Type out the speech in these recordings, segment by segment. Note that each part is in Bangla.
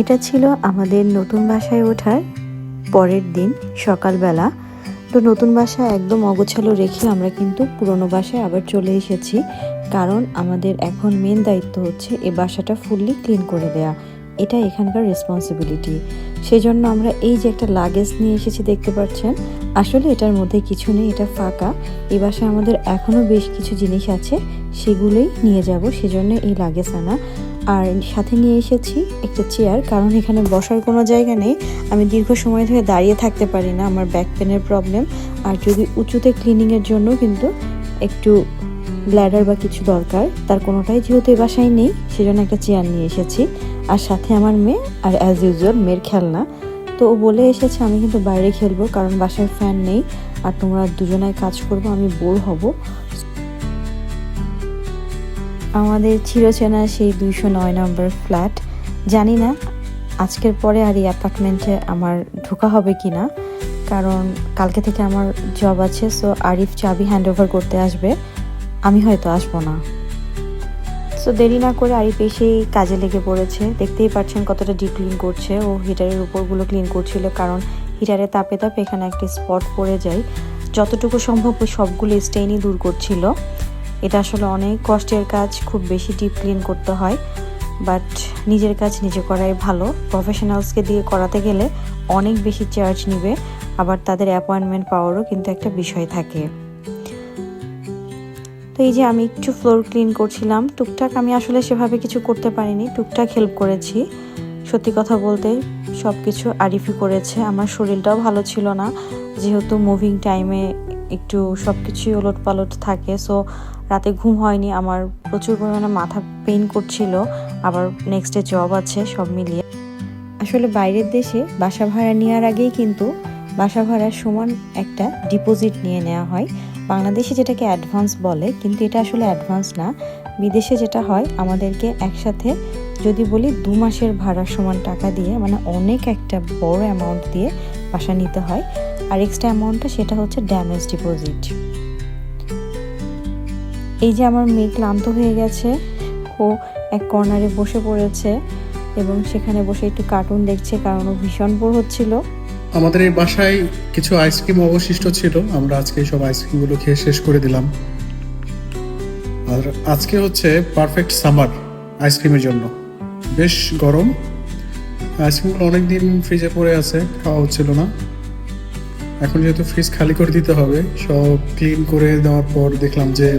এটা ছিল আমাদের নতুন বাসায় ওঠার পরের দিন, সকালবেলা। তো নতুন বাসা একদম অগোছালো রেখে আমরা কিন্তু পুরনো বাসায় আবার চলে এসেছি। কারণ আমাদের এখন মেন দায়িত্ব হচ্ছে এ বাসাটা ফুললি ক্লিন করে দেয়া। এটা এখানকার রেসপন্সিবিলিটি সেই জন্য আমরা এই যে একটা লাগেজ নিয়ে এসেছি, দেখতে পাচ্ছেন, আসলে এটার মধ্যে কিছু নেই, এটা ফাঁকা। এ বাসায় আমাদের এখনও বেশ কিছু জিনিস আছে, সেগুলোই নিয়ে যাব, সেজন্য এই লাগেজ আনা। আর সাথে নিয়ে এসেছি একটা চেয়ার কারণ এখানে বসার কোনো জায়গা নেই। আমি দীর্ঘ সময় ধরে দাঁড়িয়ে থাকতে পারি না, আমার ব্যাক পেনের প্রবলেম আর যদি উঁচুতে ক্লিনিংয়ের জন্য কিন্তু একটু ব্ল্যাডার বা কিছু দরকার, তার কোনোটাই যেহেতু এ বাসায় নেই, সেজন্য একটা চেয়ার নিয়ে এসেছি। আর সাথে আমার মেয়ে আর অ্যাজ ইউজুয়াল মেয়ের খেলনা। তো ও বলে এসেছে, আমি কিন্তু বাইরে খেলব কারণ বাসায় ফ্যান নেই আর তোমরা দুজনায় কাজ করব, আমি বোর হব। আমাদের চিরচেনা সেই দুইশো নয় নম্বর ফ্ল্যাট জানি না আজকের পরে আর এই অ্যাপার্টমেন্টে আমার ঢোকা হবে কি না কারণ কালকে থেকে আমার জব আছে সো আরিফ চাবি হ্যান্ড ওভার করতে আসবে। আমি হয়তো আসব না। সো দেরি না করে আরিফ এসেই কাজে লেগে পড়েছে। দেখতেই পাচ্ছেন কতটা ডিপ ক্লিন করছে। ও হিটারের উপরগুলো ক্লিন করছিল কারণ হিটারের তাপে তাপে এখানে একটা স্পট পড়ে যায়। যতটুকু সম্ভব সবগুলো স্টেইনই দূর করছিল। এটা আসলে অনেক কষ্টের কাজ, খুব বেশি ডিপ ক্লিন করতে হয়। বাট নিজের কাজ নিজে করাই ভালো। প্রফেশনালসকে দিয়ে করাতে গেলে অনেক বেশি চার্জ নিবে। আবার তাদের অ্যাপয়েন্টমেন্ট পাওয়ারও কিন্তু একটা বিষয় থাকে। এই যে আমি একটু ফ্লোর ক্লিন করছিলাম, টুকটাক আমি আসলে সেভাবে কিছু করতে পারিনি, টুকটাক হেল্প করেছি। সত্যি কথা বলতে সব কিছু আরিফি করেছে, আমার শরীরটাও ভালো ছিল না। যেহেতু মুভিং টাইমে একটু সব কিছুই ওলট পালট থাকে সো রাতে ঘুম হয়নি, আমার প্রচুর পরিমাণে মাথা পেইন করছিল, আবার নেক্সট ডে জব আছে, সব মিলিয়ে। আসলে বাইরের দেশে বাসা ভাড়া নেওয়ার আগেই কিন্তু বাসা ভাড়ার সমান একটা ডিপোজিট নিয়ে নেওয়া হয়। বাংলাদেশে যেটাকে অ্যাডভান্স বলে, কিন্তু এটা আসলে অ্যাডভান্স না। বিদেশে যেটা হয়, আমাদেরকে একসাথে যদি বলি দু মাসের ভাড়া সমান টাকা দিয়ে মানে অনেক একটা বড় অ্যামাউন্ট দিয়ে বাসা নিতে হয়। আর এক্সট্রা অ্যামাউন্টটা সেটা হচ্ছে ড্যামেজ ডিপোজিট এই যে আমার মেয়ে ক্লান্ত হয়ে গেছে, ও এক কর্নারে বসে পড়েছে এবং সেখানে বসে একটু কার্টুন দেখছে, কারণ ও ভীষণ বোর হচ্ছিল। আমাদের এই বাসায় কিছু আইসক্রিম অবশিষ্ট ছিল। আমরা আজকে সব আইসক্রিমগুলো খেয়ে শেষ করে দিলাম। আর আজকে হচ্ছে পারফেক্ট সামার আইসক্রিমের জন্য। বেশ গরম। আইসক্রিমগুলো অনেক দিন ফ্রিজে পড়ে আছে, খাওয়া হচ্ছিল না। এখন যেহেতু ফ্রিজ খালি করে দিতে হবে, সব ক্লিন করে দেওয়ার পর দেখলাম যে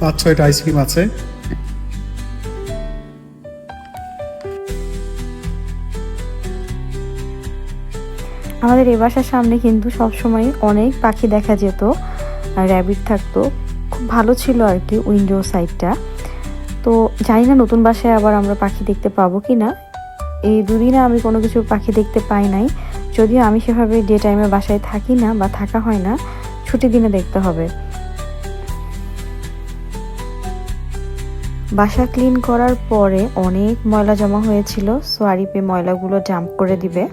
পাঁচ ছয়টা আইসক্রিম আছে। আমাদের এ বাসার সামনে কিন্তু সবসময় অনেক পাখি দেখা যেত র্যাবিট থাকতো। খুব ভালো ছিল আর কি উইন্ডো সাইডটা তো জানি না নতুন বাসায় আবার আমরা পাখি দেখতে পাবো কি না। এই দুদিনে আমি কোনো কিছু পাখি দেখতে পাই নাই। যদিও আমি সেভাবে ডে টাইমে বাসায় থাকি না বা থাকা হয় না ছুটি দিনে দেখতে হবে। বাসা ক্লিন করার পরে অনেক ময়লা জমা হয়েছিল সো আরিপে ময়লাগুলো জাম্প করে দিবে।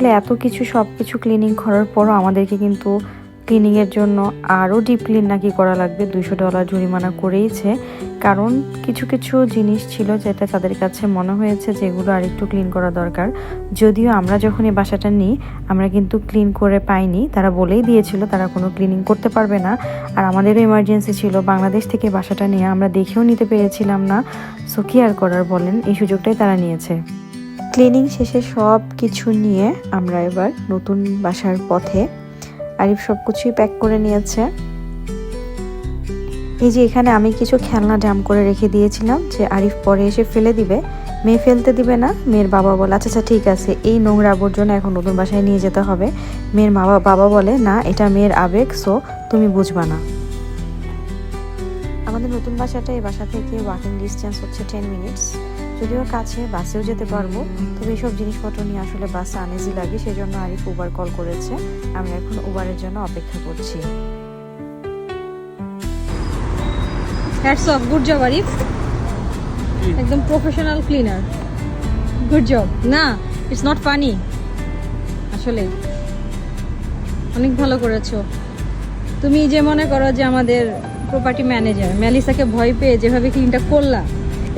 আসলে এত কিছু সব কিছু ক্লিনিং করার পরও আমাদেরকে কিন্তু ক্লিনিংয়ের জন্য আরও ডিপ ক্লিন নাকি করা লাগবে। দুইশো ডলার জরিমানা করেইছে। কারণ কিছু কিছু জিনিস ছিল যেটা তাদের কাছে মনে হয়েছে যেগুলো আর একটু ক্লিন করা দরকার। যদিও আমরা যখন এই বাসাটা নিই, আমরা কিন্তু ক্লিন করে পাইনি। তারা বলেই দিয়েছিল তারা কোনো ক্লিনিং করতে পারবে না। আর আমাদেরও এমার্জেন্সি ছিল, বাংলাদেশ থেকে বাসাটা নিয়ে আমরা দেখেও নিতে পেরেছিলাম না। সো কি আর করার বলেন? এই সুযোগটাই তারা নিয়েছে। ক্লিনিং শেষে সব কিছু নিয়ে আমরা এবার নতুন বাসার পথে আরিফ সব কিছুই প্যাক করে নিয়েছে। এই যে এখানে আমি কিছু খেলনা জাম করে রেখে দিয়েছিলাম যে আরিফ পরে এসে ফেলে দিবে। মেয়ে ফেলতে দিবে না, মেয়ের বাবা বলে আচ্ছা আচ্ছা ঠিক আছে, এই নোংরা আবর্জনা এখন নতুন বাসায় নিয়ে যেতে হবে। মেয়ের মা, বাবা বলে, না, এটা মেয়ের আবেগ সো তুমি বুঝবা না। আমাদের নতুন বাসাটা এই বাসা থেকে ওয়াকিং ডিস্টেন্স হচ্ছে টেন মিনিটস যদিও কাছে বাসেও যেতে পারব, তবে এইসব জিনিসপত্র নিয়ে আসলে বাসে আনেজি লাগে সেই জন্য আরিফ উবার কল করেছে। আমি এখন উবারের জন্য অপেক্ষা করছি। Hats off good job Arif. একদম প্রফেশনাল ক্লিনার গুড জব না ইটস নট ফানি আসলে, অনেক ভালো করেছ। তুমি যে মনে করো যে আমাদের প্রপার্টি ম্যানেজার ম্যালিসাকে ভয় পেয়ে যেভাবে ক্লিনটা করলা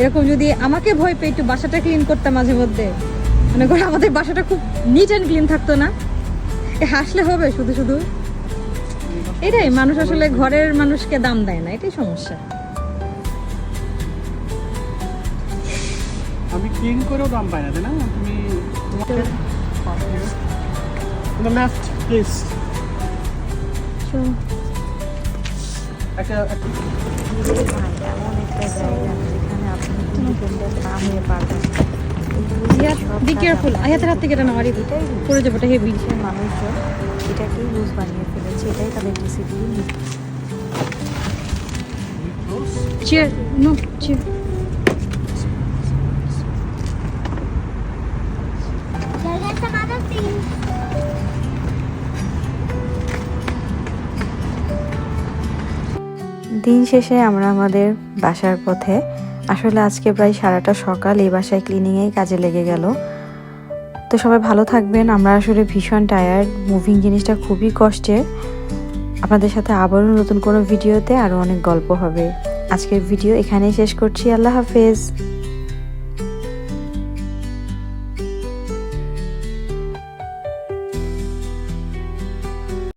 এরকম যদি আমাকে ভয় পেয়ে একটু বাসাটা ক্লিন করতাম মাঝে মধ্যে মনে করো আমাদের বাসাটা খুব নিট অ্যান্ড ক্লিন থাকতো না। এ হাসলে হবে শুধু শুধু। এটাই মানুষ আসলে ঘরের মানুষকে দাম দেয় না এটাই সমস্যা। আমি ক্লিন করেও দাম পাই না তাই না? তুমি একটা আপনি ইন্ডিপেন্ডেন্ট না হয়ে পারবেন বি কেয়ারফুল আয়াতের হাত থেকে এটা না মারি এটাই পড়ে যাব এটা হেভি দেশের মানুষজন এটাকেই রুজ বানিয়ে ফেলেছে এটাই তাদের ডিসিপ্লিন চেয়ার নো চেয়ার? দিন শেষে আমরা আমাদের বাসার পথে আসলে আজকে প্রায় সারাটা সকাল এই বাসায় ক্লিনিংয়েই কাজে লেগে গেল। তো সবাই ভালো থাকবেন। আমরা আসলে ভীষণ টায়ার্ড মুভিং জিনিসটা খুবই কষ্টের। আপনাদের সাথে আবারও নতুন কোনো ভিডিওতে আরও অনেক গল্প হবে। আজকের ভিডিও এখানেই শেষ করছি। আল্লাহ হাফেজ।